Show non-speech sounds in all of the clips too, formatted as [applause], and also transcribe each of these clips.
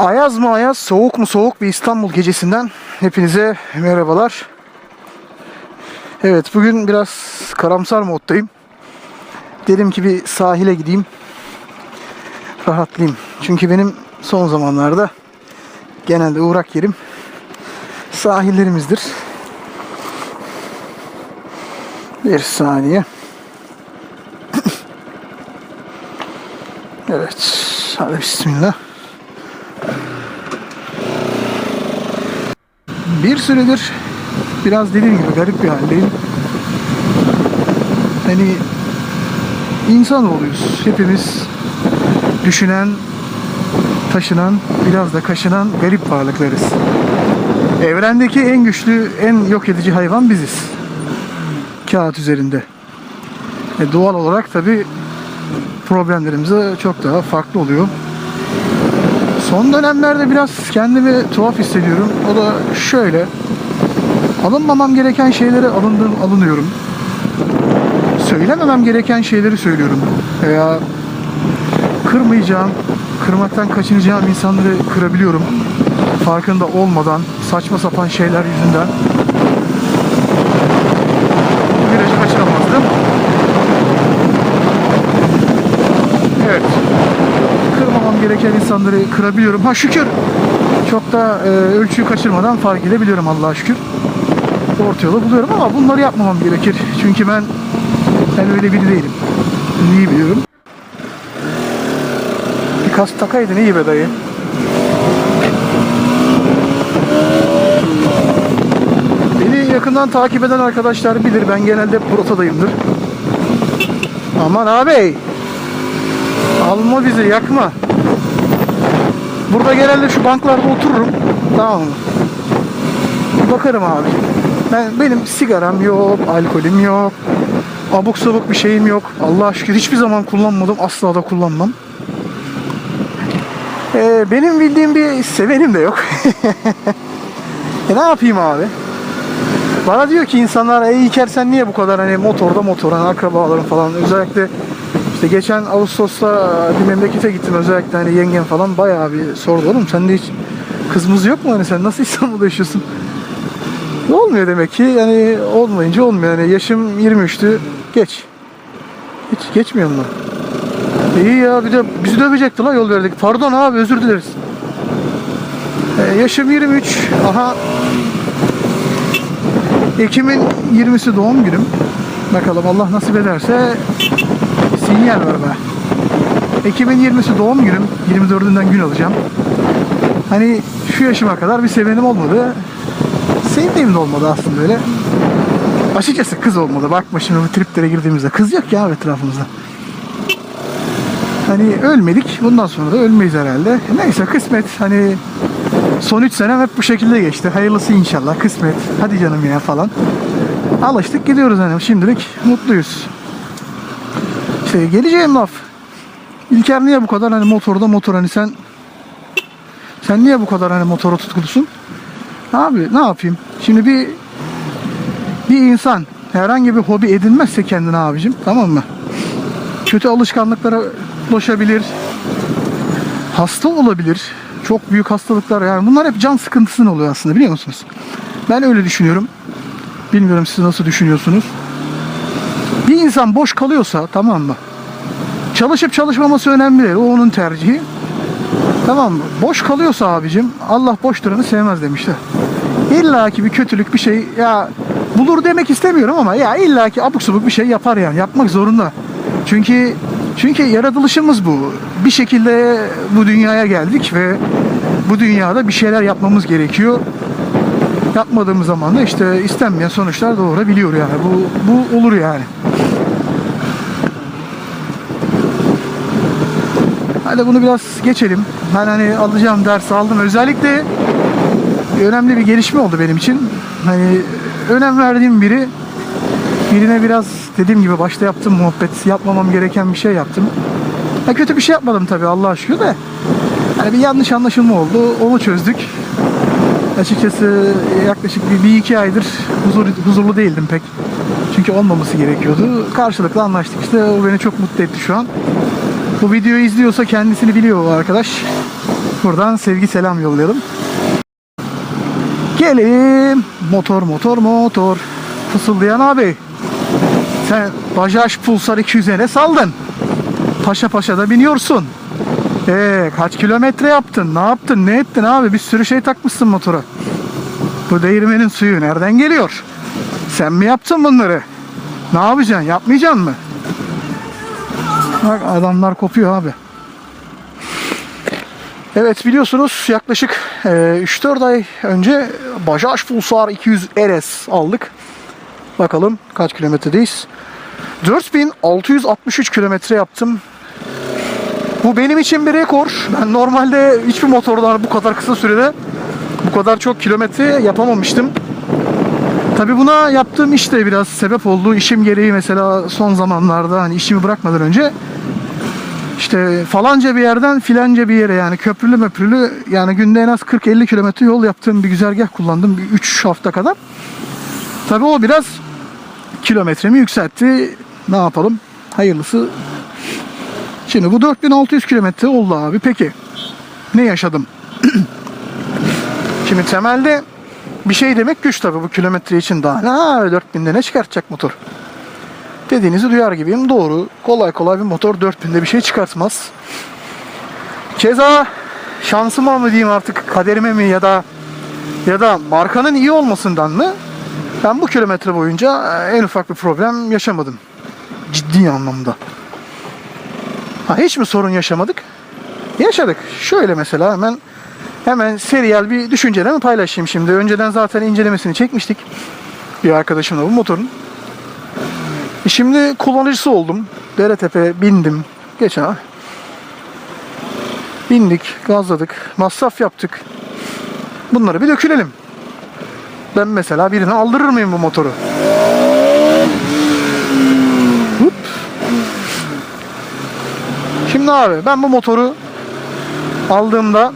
Ayaz mı ayaz, soğuk mu soğuk bir İstanbul gecesinden hepinize merhabalar. Evet bugün biraz karamsar moddayım. Dedim ki bir sahile gideyim. Rahatlayayım. Çünkü benim son zamanlarda genelde uğrak yerim sahillerimizdir. Bir saniye. [coughs] evet. Hadi bismillah. Bir süredir biraz dediğim gibi garip bir haldeyim. Hani insan oluyoruz. Hepimiz düşünen, taşınan, biraz da kaşınan garip varlıklarız. Evrendeki en güçlü, en yok edici hayvan biziz. Kağıt üzerinde. E doğal olarak tabi problemlerimiz de çok daha farklı oluyor. Son dönemlerde biraz kendimi tuhaf hissediyorum. O da şöyle. Alınmamam gereken şeyleri alındığım alınıyorum. Söylememem gereken şeyleri söylüyorum. Veya kırmayacağım, kırmaktan kaçınacağım insanları kırabiliyorum. Farkında olmadan saçma sapan şeyler yüzünden. Bu virajı kaçıramazdım. Evet. Gereken insanları kırabiliyorum. Ha şükür. Çok da e, ölçüyü kaçırmadan fark edebiliyorum Allah'a şükür. Orta yolu buluyorum ama bunları yapmamam gerekir. Çünkü ben ben öyle biri değilim. İyi biliyorum. Bir kask takaydın iyi be dayı. Beni yakından takip eden arkadaşlar bilir. Ben genelde hep rotadayımdır. Aman abi. Alma bizi yakma. Burada genelde şu banklarda otururum. Tamam mı? Bakarım abi. Ben benim sigaram yok, alkolüm yok. Abuk sabuk bir şeyim yok. Allah'a şükür hiçbir zaman kullanmadım. Asla da kullanmam. Ee, benim bildiğim bir sevenim de yok. [laughs] e ne yapayım abi? Bana diyor ki insanlar ey İlker niye bu kadar hani motorda motor hani akrabaların falan özellikle işte geçen Ağustos'ta bir memlekete gittim özellikle hani yengem falan bayağı bir sordu oğlum sende hiç kızımız yok mu hani sen nasıl [laughs] İstanbul'da yaşıyorsun? Olmuyor demek ki yani olmayınca olmuyor yani yaşım 23'tü geç. Hiç geçmiyor mu? İyi ya bir de bizi dövecekti la yol verdik. Pardon abi özür dileriz. Ee, yaşım 23. Aha Ekim'in 20'si doğum günüm. Bakalım Allah nasip ederse sinyal var be. Ekim'in 20'si doğum günüm. 24'ünden gün alacağım. Hani şu yaşıma kadar bir sevenim olmadı. Sevdiğim de olmadı aslında öyle. Açıkçası kız olmadı. Bakma şimdi bu triplere girdiğimizde. Kız yok ya etrafımızda. Hani ölmedik. Bundan sonra da ölmeyiz herhalde. Neyse kısmet. Hani son 3 senem hep bu şekilde geçti. Hayırlısı inşallah. Kısmet. Hadi canım ya falan. Alıştık gidiyoruz hani. Şimdilik mutluyuz. İşte geleceğim laf. İlker niye bu kadar hani motorda motor hani sen sen niye bu kadar hani motora tutkulusun? Abi ne yapayım? Şimdi bir bir insan herhangi bir hobi edinmezse kendine abicim tamam mı? Kötü alışkanlıklara ulaşabilir. Hasta olabilir. Çok büyük hastalıklar yani bunlar hep can sıkıntısının oluyor aslında biliyor musunuz? Ben öyle düşünüyorum. Bilmiyorum siz nasıl düşünüyorsunuz. İnsan boş kalıyorsa tamam mı? Çalışıp çalışmaması önemli değil. O onun tercihi. Tamam mı? Boş kalıyorsa abicim Allah boş duranı sevmez demişler. İlla ki bir kötülük bir şey ya bulur demek istemiyorum ama ya illa ki abuk subuk bir şey yapar yani. Yapmak zorunda. Çünkü çünkü yaratılışımız bu. Bir şekilde bu dünyaya geldik ve bu dünyada bir şeyler yapmamız gerekiyor. Yapmadığımız zaman da işte istenmeyen sonuçlar doğurabiliyor yani. Bu bu olur yani. Hadi bunu biraz geçelim. Ben hani alacağım ders aldım. Özellikle önemli bir gelişme oldu benim için. Hani önem verdiğim biri birine biraz dediğim gibi başta yaptım muhabbet yapmamam gereken bir şey yaptım. Ya kötü bir şey yapmadım tabii Allah'a şükür de. Hani bir yanlış anlaşılma oldu. Onu çözdük. Açıkçası yaklaşık bir, bir iki aydır huzur, huzurlu değildim pek. Çünkü olmaması gerekiyordu. Karşılıklı anlaştık işte. O beni çok mutlu etti şu an. Bu videoyu izliyorsa kendisini biliyor arkadaş. Buradan sevgi selam yollayalım. Gelin. Motor motor motor. Fısıldayan abi. Sen Bajaj Pulsar 200'e ne saldın? Paşa paşa da biniyorsun. Ee, kaç kilometre yaptın? Ne yaptın? Ne ettin abi? Bir sürü şey takmışsın motora. Bu değirmenin suyu nereden geliyor? Sen mi yaptın bunları? Ne yapacaksın? Yapmayacaksın mı? Bak adamlar kopuyor abi. Evet biliyorsunuz yaklaşık e, 3-4 ay önce Bajaj Pulsar 200 RS aldık. Bakalım kaç kilometredeyiz. 4663 kilometre yaptım. Bu benim için bir rekor. Ben normalde hiçbir motordan bu kadar kısa sürede bu kadar çok kilometre yapamamıştım. Tabii buna yaptığım iş de biraz sebep oldu. İşim gereği mesela son zamanlarda hani işimi bırakmadan önce işte falanca bir yerden filanca bir yere yani köprülü möprülü yani günde en az 40-50 kilometre yol yaptığım bir güzergah kullandım. Bir 3 hafta kadar. Tabii o biraz kilometremi yükseltti. Ne yapalım? Hayırlısı. Şimdi bu 4600 kilometre oldu abi. Peki ne yaşadım? [clears throat] Şimdi temelde bir şey demek güç tabii bu kilometre için daha. Ha 4000'de ne çıkartacak motor? Dediğinizi duyar gibiyim. Doğru. Kolay kolay bir motor 4000'de bir şey çıkartmaz. Keza şansıma mı diyeyim artık kaderime mi ya da ya da markanın iyi olmasından mı ben bu kilometre boyunca e, en ufak bir problem yaşamadım. Ciddi anlamda. Ha, hiç mi sorun yaşamadık? Yaşadık. Şöyle mesela hemen hemen seriyel bir düşüncelerimi paylaşayım şimdi. Önceden zaten incelemesini çekmiştik. Bir arkadaşımla bu motorun. Şimdi kullanıcısı oldum. Deretepe bindim. Geçen ay. Bindik, gazladık, masraf yaptık. Bunları bir dökülelim. Ben mesela birine aldırır mıyım bu motoru? Hop. Şimdi abi ben bu motoru aldığımda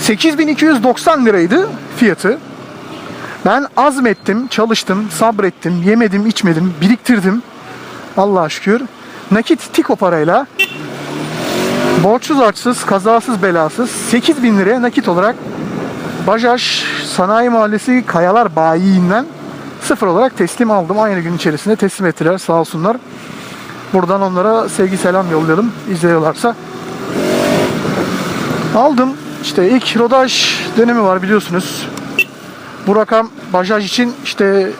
8290 liraydı fiyatı. Ben azmettim, çalıştım, sabrettim, yemedim, içmedim, biriktirdim. Allah'a şükür. Nakit tiko parayla borçsuz harçsız, kazasız belasız 8000 liraya nakit olarak Bajaj Sanayi Mahallesi Kayalar Bayii'nden sıfır olarak teslim aldım. Aynı gün içerisinde teslim ettiler sağ olsunlar. Buradan onlara sevgi selam yollayalım izliyorlarsa. Aldım. İşte ilk rodaj dönemi var biliyorsunuz. Bu rakam Bajaj için işte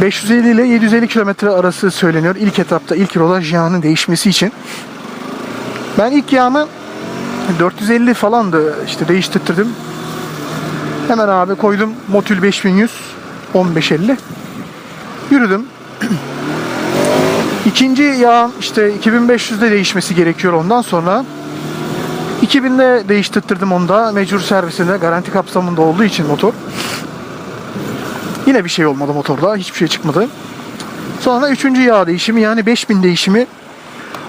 550 ile 750 kilometre arası söyleniyor. İlk etapta ilk rodaj yağının değişmesi için. Ben ilk yağımı 450 falandı işte değiştirdim. Hemen abi koydum Motul 5100 1550. Yürüdüm. İkinci yağ işte 2500'de değişmesi gerekiyor ondan sonra. 2000'de değiştirdim onu da mecbur servisinde garanti kapsamında olduğu için motor. Yine bir şey olmadı motorda. Hiçbir şey çıkmadı. Sonra üçüncü yağ değişimi yani 5000 değişimi.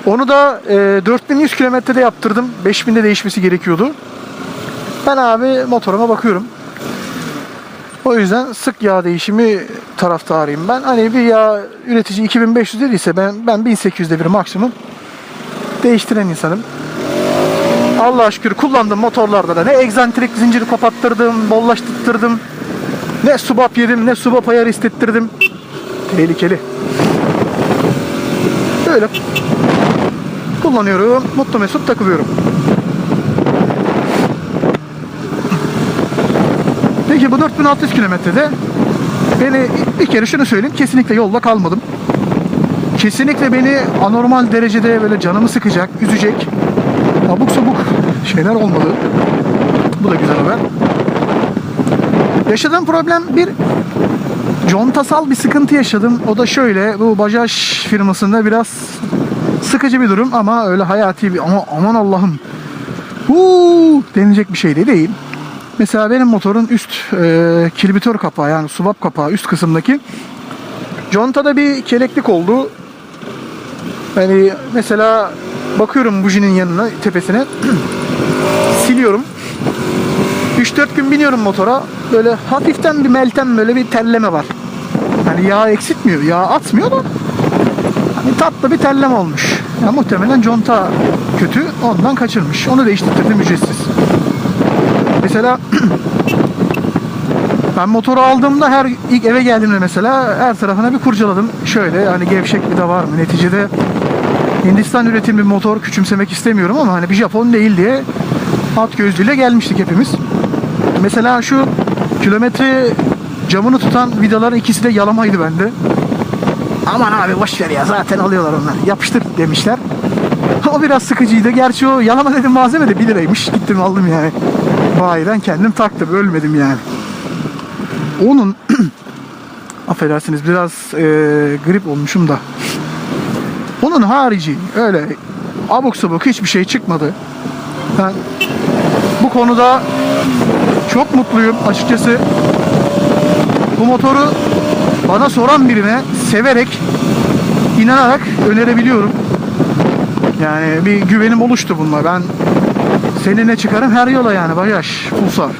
Onu da e, 4100 kilometrede yaptırdım. 5000'de değişmesi gerekiyordu. Ben abi motoruma bakıyorum. O yüzden sık yağ değişimi taraftarıyım ben. Hani bir yağ üretici 2500 dediyse ben ben 1800'de bir maksimum değiştiren insanım. Allah'a şükür kullandığım motorlarda da ne egzantrik zinciri kopattırdım, bollaştırdım. Ne subap yedim, ne subap ayar istettirdim. Tehlikeli. Böyle kullanıyorum. Mutlu mesut takılıyorum. Peki bu 4600 kilometrede beni bir kere şunu söyleyeyim. Kesinlikle yolda kalmadım. Kesinlikle beni anormal derecede böyle canımı sıkacak, üzecek abuk sabuk şeyler olmadı. Bu da güzel haber. Yaşadığım problem bir contasal bir sıkıntı yaşadım. O da şöyle bu Bajaj firmasında biraz sıkıcı bir durum ama öyle hayati bir ama aman Allah'ım huu denilecek bir şey de değil. Mesela benim motorun üst e, kilibitör kapağı yani subap kapağı üst kısımdaki contada bir keleklik oldu. Yani mesela bakıyorum bujinin yanına tepesine [clears throat] siliyorum. 3-4 gün biniyorum motora. Böyle hafiften bir meltem böyle bir telleme var. Hani yağ eksiltmiyor, yağ atmıyor da hani tatlı bir telleme olmuş. Ya muhtemelen conta kötü. Ondan kaçırmış. Onu değiştirdim ücretsiz. Mesela [clears throat] ben motoru aldığımda her ilk eve geldiğimde mesela her tarafına bir kurcaladım. Şöyle hani gevşek bir de var mı? Neticede Hindistan üretimi motor küçümsemek istemiyorum ama hani bir Japon değil diye at gözlüğüyle gelmiştik hepimiz. Mesela şu kilometre camını tutan vidaların ikisi de yalamaydı bende. Aman abi boş ver ya zaten alıyorlar onlar. Yapıştır demişler. [laughs] O biraz sıkıcıydı. Gerçi o yalama dedim malzeme de 1 liraymış. Gittim aldım yani. Bayiden kendim taktım. Ölmedim yani. Onun [clears throat] affedersiniz biraz e, grip olmuşum da. Onun harici öyle abuk sabuk hiçbir şey çıkmadı. Ben bu konuda çok mutluyum açıkçası. Bu motoru bana soran birine severek, inanarak önerebiliyorum. Yani bir güvenim oluştu bununla. Ben seninle çıkarım her yola yani Bajaj, Pulsar.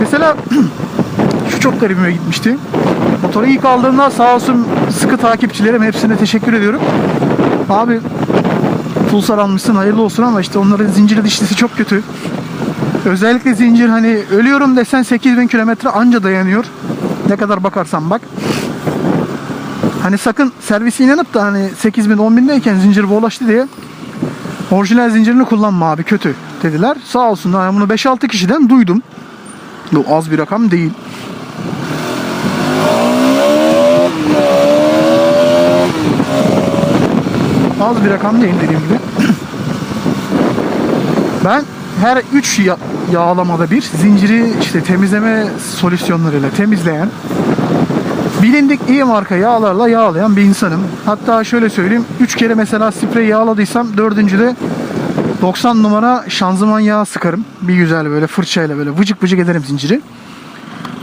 Mesela [clears throat] şu çok garibime gitmişti. Motoru ilk aldığımda sağ olsun sıkı takipçilerim hepsine teşekkür ediyorum. Abi Pulsar almışsın hayırlı olsun ama işte onların zinciri dişlisi çok kötü. Özellikle zincir hani ölüyorum desen 8000 kilometre anca dayanıyor. Ne kadar bakarsan bak. Hani sakın servise inanıp da hani 8000 10000'deyken zincir boğulaştı diye orijinal zincirini kullanma abi kötü dediler. Sağ olsunlar yani bunu 5-6 kişiden duydum. Bu az bir rakam değil. Az bir rakam değil dediğim gibi. Ben her 3 ya- yağlamada bir zinciri işte temizleme solüsyonlarıyla temizleyen bilindik iyi marka yağlarla yağlayan bir insanım. Hatta şöyle söyleyeyim 3 kere mesela sprey yağladıysam dördüncüde 90 numara şanzıman yağı sıkarım. Bir güzel böyle fırçayla böyle vıcık vıcık ederim zinciri.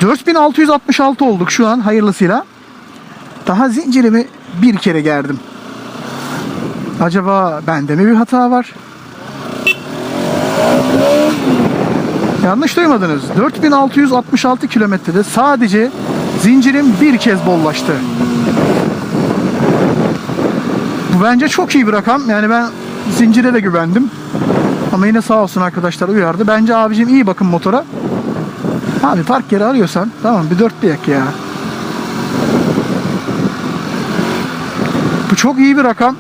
4666 olduk şu an hayırlısıyla. Daha zincirimi bir kere gerdim. Acaba bende mi bir hata var? Yanlış duymadınız. 4666 kilometrede sadece zincirim bir kez bollaştı. Bu bence çok iyi bir rakam. Yani ben zincire de güvendim. Ama yine sağ olsun arkadaşlar uyardı. Bence abicim iyi bakın motora. Abi park yeri arıyorsan tamam bir dört yak ya. Bu çok iyi bir rakam.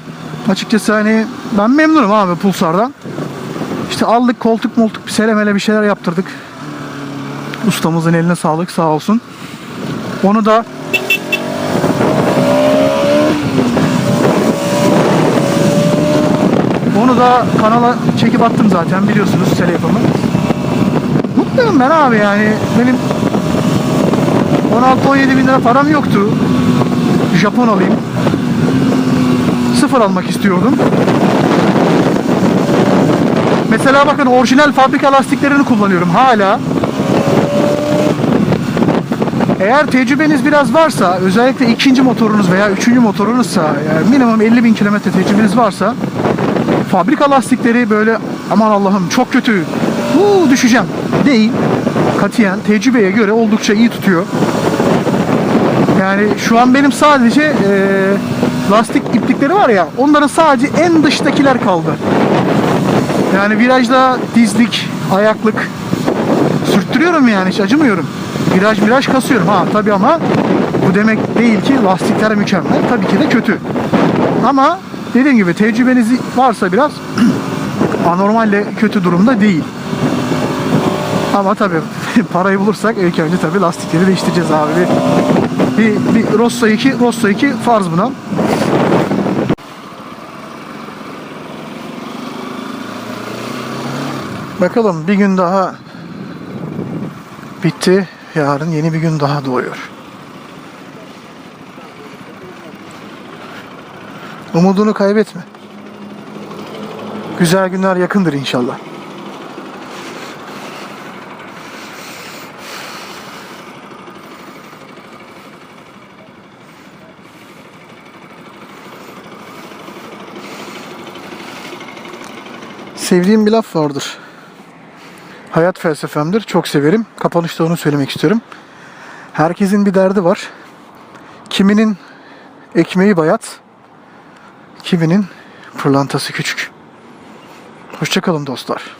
Açıkçası hani ben memnunum abi Pulsar'dan. İşte aldık koltuk moltuk bir selemele bir şeyler yaptırdık. Ustamızın eline sağlık sağ olsun. Onu da onu da kanala çekip attım zaten biliyorsunuz sele yapımı. Mutluyum ben abi yani benim 16-17 bin lira param yoktu. Japon alayım. Sıfır almak istiyordum. Mesela bakın orijinal fabrika lastiklerini kullanıyorum hala. Eğer tecrübeniz biraz varsa, özellikle ikinci motorunuz veya üçüncü motorunuzsa, yani minimum 50 bin kilometre tecrübeniz varsa, fabrika lastikleri böyle aman Allah'ım çok kötü, Huu, düşeceğim değil. Katiyen tecrübeye göre oldukça iyi tutuyor. Yani şu an benim sadece eee, lastik iplikleri var ya, onların sadece en dıştakiler kaldı. Yani virajda dizlik, ayaklık sürttürüyorum yani hiç acımıyorum. Viraj viraj kasıyorum ha tabii ama bu demek değil ki lastikler mükemmel. Tabii ki de kötü. Ama dediğim gibi tecrübeniz varsa biraz [clears throat] anormalle kötü durumda değil. Ama tabii [laughs] parayı bulursak ilk önce tabii lastikleri değiştireceğiz abi. Bir, bir, Rosso 2, Rosso 2 farz buna. Bakalım bir gün daha bitti. Yarın yeni bir gün daha doğuyor. Umudunu kaybetme. Güzel günler yakındır inşallah. Sevdiğim bir laf vardır hayat felsefemdir. Çok severim. Kapanışta onu söylemek istiyorum. Herkesin bir derdi var. Kiminin ekmeği bayat, kiminin Pırlantası küçük. Hoşçakalın dostlar.